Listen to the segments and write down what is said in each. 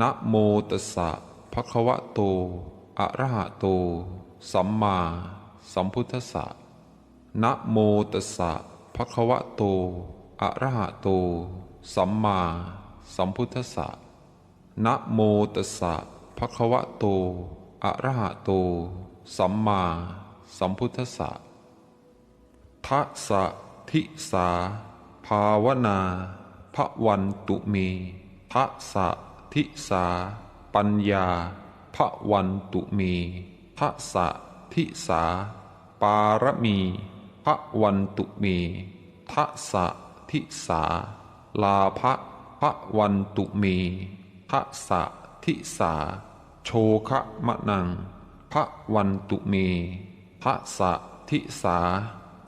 นะโมตัสสะภะคะวะโต อะระหะโต สัมมาสัมพุทธัสสะนะโมตัสสะภะคะวะโต อะระหะโต สัมมาสัมพุทธัสสะนะโมตัสสะภะคะวะโต อะระหะโต สัมมาสัมพุทธัสสะทัสสะทิสา ภาวนาพระวันตุเมทัสสะ ทิสา ปัญญาพระวันตุเมทัสสะทิสา ปารมีพระวันตุเมทัสะทิสา ลาภะพระวันตุเมทัสะทิสา โชคะมะนังพระวันตุเมทัสสะทิสา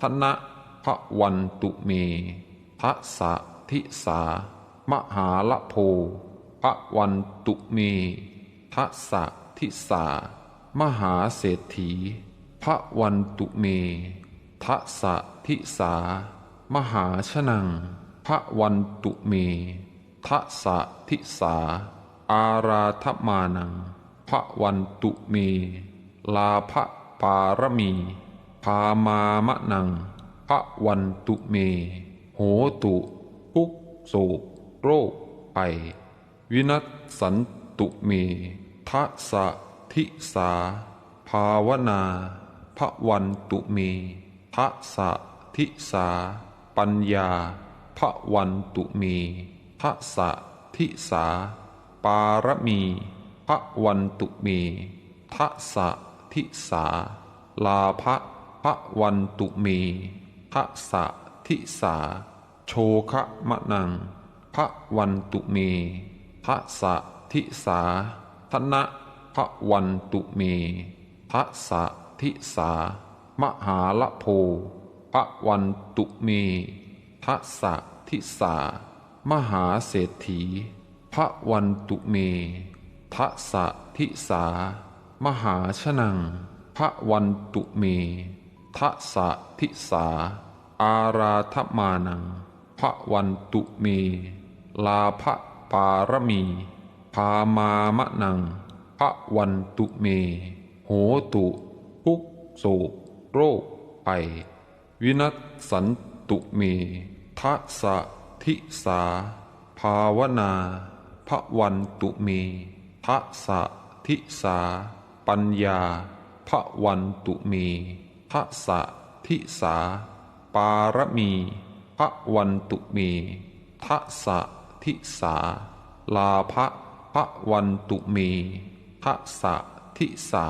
ธนะพระวันตุเมทัสะทิสามหาละโพ พระวันตุเมทัสะทิสามหาเศรษฐีพระวันตุเมทัสะทิสามหาชนังพระวันตุเมทัสะทิสา อาราธมานังพระวันตุเม ลาภปารมี พามามะนังพระวันตุเม โหตุทุกโศกโรคไป วินัสสันตุเมทัสะทิสา ภาวนาพระวันตุเมทัสะทิสา ปัญญาพระวันตุเมทัสะทิสา ปารมีพระวันตุเมทัสะทิสา ลาภะพระวันตุเมทัสสะทิสา โชคะมะนังพระวันตุเม ทัสสะทิสาธนะพระวันตุเมทัสสะทิสามหาละโพพระวันตุเมทัสสะทิสามหาเศรษฐีพระวันตุเมทัสสะทิสามหาชนังพระวันตุเมทัสะทิสา อาราธมานังพระวันตุเม ลาภ ปารมี พามามะนังพระวันตุเม โหตุทุกโศกโรคไปวินัสสันตุเมทัสะทิสา ภาวนาพระวันตุเมทัสะทิสา ปัญญาพระวันตุเมทัสะทิสา ปารมีพระวันตุเมทัสสะ ทิสา ลาภะพระวันตุเมทัสสะทิสา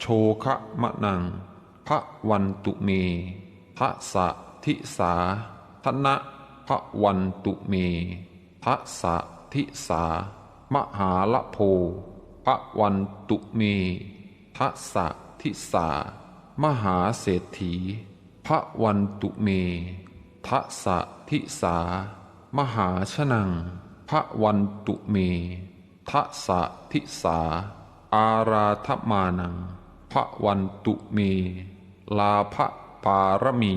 โชคะมะนังพระวันตุเมทัสสะทิสาธนะพระวันตุเมทัสสะทิสา มหาละโพพระวันตุเมทัสสะทิสา มหาเศรษฐีพระวันตุเมทัสสะทิสา มหาชนังพระวันตุเมทัสะทิสา อาราธมานังพระวันตุเม ลาภปารมี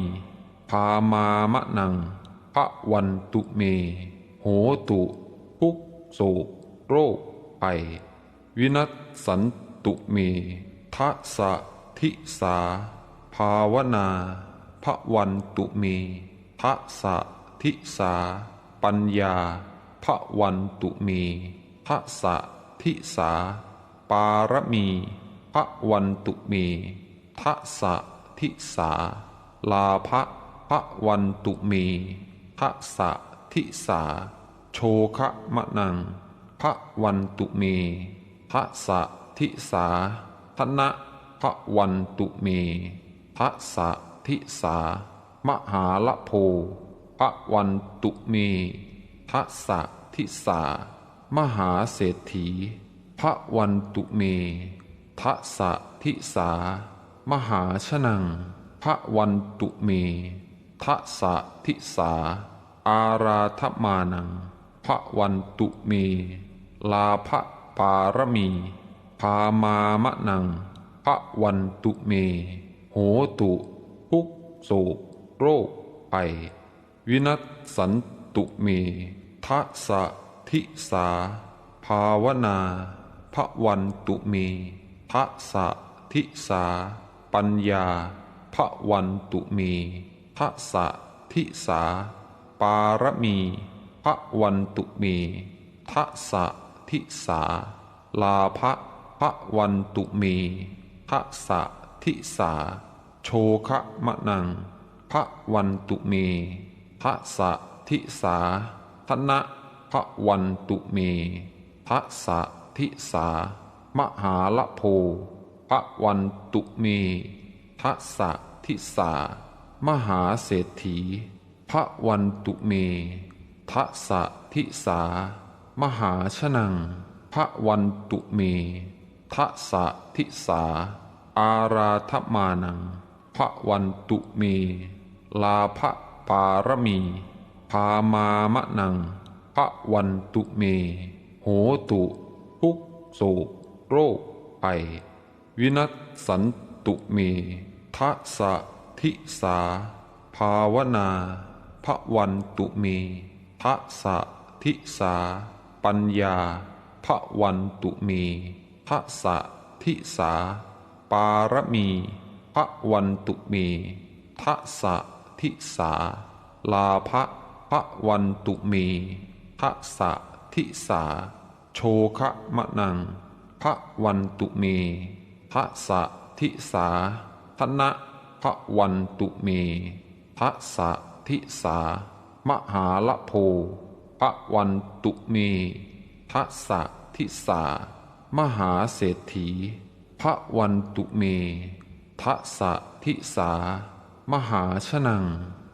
พามามะนังพระวันตุเม โหตุทุกโศกโรคไปวินัสสันตุเมทัสะทิสา ภาวนาพระวันตุเมทัสสะทิสา ปัญญาพระวันตุเมทัสสะทิสา ปารมีพระวันตุเมทัสะทิสา ลาภะพระวันตุเมทัสสะทิสา โชคะมะนังพระวันตุเมทัสสะทิสาธนะพระวันตุเมทัสสะทิสามหาละโพ พระวันตุเมทัสะทิสามหาเศรษฐีพระวันตุเมทัสะทิสามหาชนังพระวันตุเมทัสสะทิสา อาราธมานังพระวันตุเม ลาภปารมีพามามะนังพระวันตุเม โหตุทุกโศกโรคไป วินัสสันตุเมทัสะทิสา ภาวนาพระวันตุเมทัสะทิสา ปัญญาพระวันตุเมทัสะทิสา ปารมีพระวันตุเมทัสะทิสา ลาภะพระวันตุเมทัสะทิสา โชคะมะนังพระวันตุเม ทัสสะทิสาธนะพระวันตุเมทัสสะทิสามหาละโพพระวันตุเมทัสสะทิสามหาเศรษฐีพระวันตุเมทัสสะทิสามหาชนังพระวันตุเมทัสะทิสา อาราธมานังพระวันตุเม ลาภ ปารมีพามามะนังพระวันตุเม โหตุ ทุกโศกโรคไปวินัสสันตุเมทัสะทิสา ภาวนาพระวันตุเมทัสะทิสา ปัญญาพระวันตุเมทัสะทิสา ปารมีพระวันตุเมทัสะ ทิสา ลาภะพระวันตุเมทัสสะทิสา โชคะมะนังพระวันตุเมทัสสะทิสาธนะพระวันตุเมทัสสะทิสา มหาละโพพระวันตุเมทัสสะทิสา มหาเศรษฐีพระวันตุเมทัสสะทิสา มหาชนัง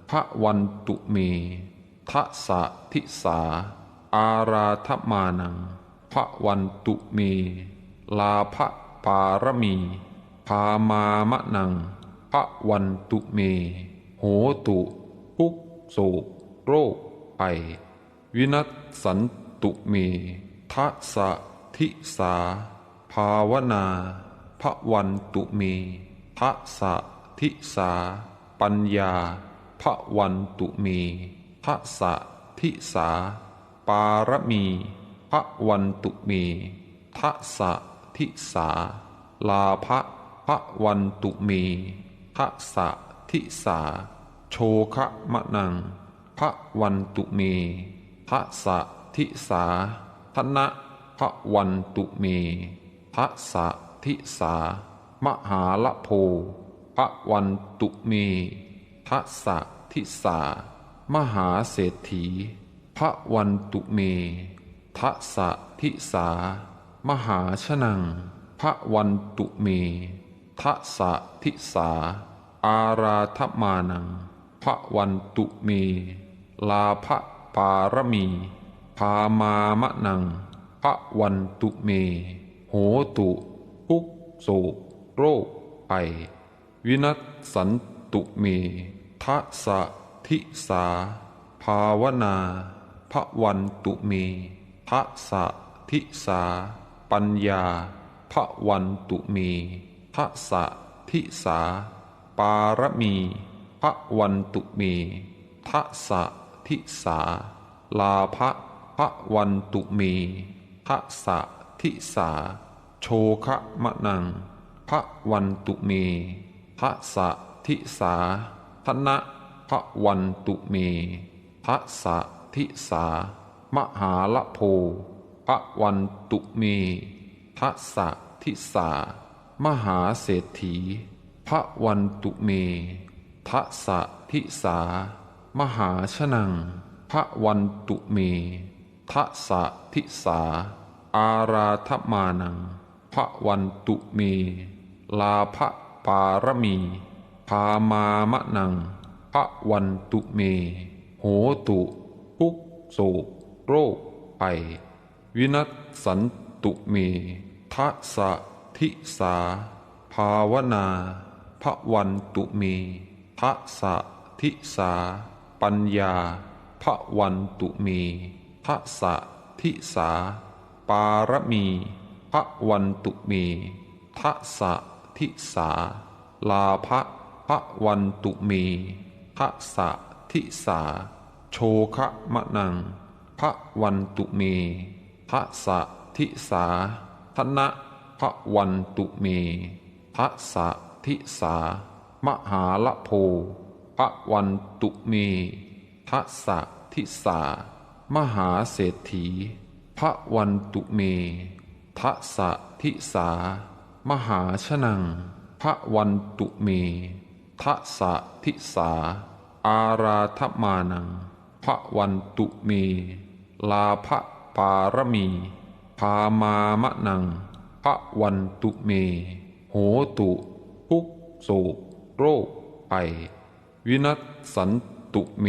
พระวันตุเมทัสะทิสา อาราธมานังพระวันตุเม ลาภปารมี พามามะนังพระวันตุเม โหตุทุกโศกโรคไปวินัสสันตุเมทัสะทิสา ภาวนาพระวันตุเมทัสะทิสา ปัญญาพระวันตุเมทัสสะทิสา ปารมีพระวันตุเมทัสะทิสา ลาภะพระวันตุเมทัสสะทิสา โชคะมะนังพระวันตุเมทัสสะทิสาธนะพระวันตุเมทัสสะทิสามหาละโพ พระวันตุเมทัสะทิสามหาเศรษฐีพระวันตุเมทัสะทิสามหาชนังพระวันตุเมทัสะทิสา อาราธมานังพระวันตุเม ลาภปารมีพามามะนังพระวันตุเม โหตุทุกโศกโรคไป วินัสสันตุเมทัสะทิสา ภาวนาพระวันตุเมทัสะทิสา ปัญญาพระวันตุเมทัสะทิสา ปารมีพระวันตุเมทัสะทิสา ลาภะพระวันตุเมทัสสะทิสา โชคะมะนังพระวันตุเม ทัสสะทิสาธนะพระวันตุเมทัสสะทิสามหาละโพพระวันตุเมทัสสะทิสามหาเศรษฐีพระวันตุเมทัสสะทิสามหาชนังพระวันตุเมทัสสะทิสา อาราธมานังพระวันตุเม ลาภ ปารมีพามามะนังพระวันตุเม โหตุทุกโศกโรคไปวินัสสันตุเมทัสะทิสา ภาวนาพระวันตุเมทัสะทิสา ปัญญาพระวันตุเมทัสะทิสา ปารมีพระวันตุเมทัสสะ ทิสา ลาภะพระวันตุเมทัสสะทิสา โชคะมะนังพระวันตุเมทัสสะทิสาธนะพระวันตุเมทัสสะทิสา มหาละโพพระวันตุเมทัสสะทิสา มหาเศรษฐีพระวันตุเมทัสสะทิสา มหาชนังพระวันตุเมทัสสะทิสา อาราธมานังพระวันตุเม ลาภปารมีพามามะนังพระวันตุเม โหตุ ทุกโศกโรคไปวินัสสันตุเม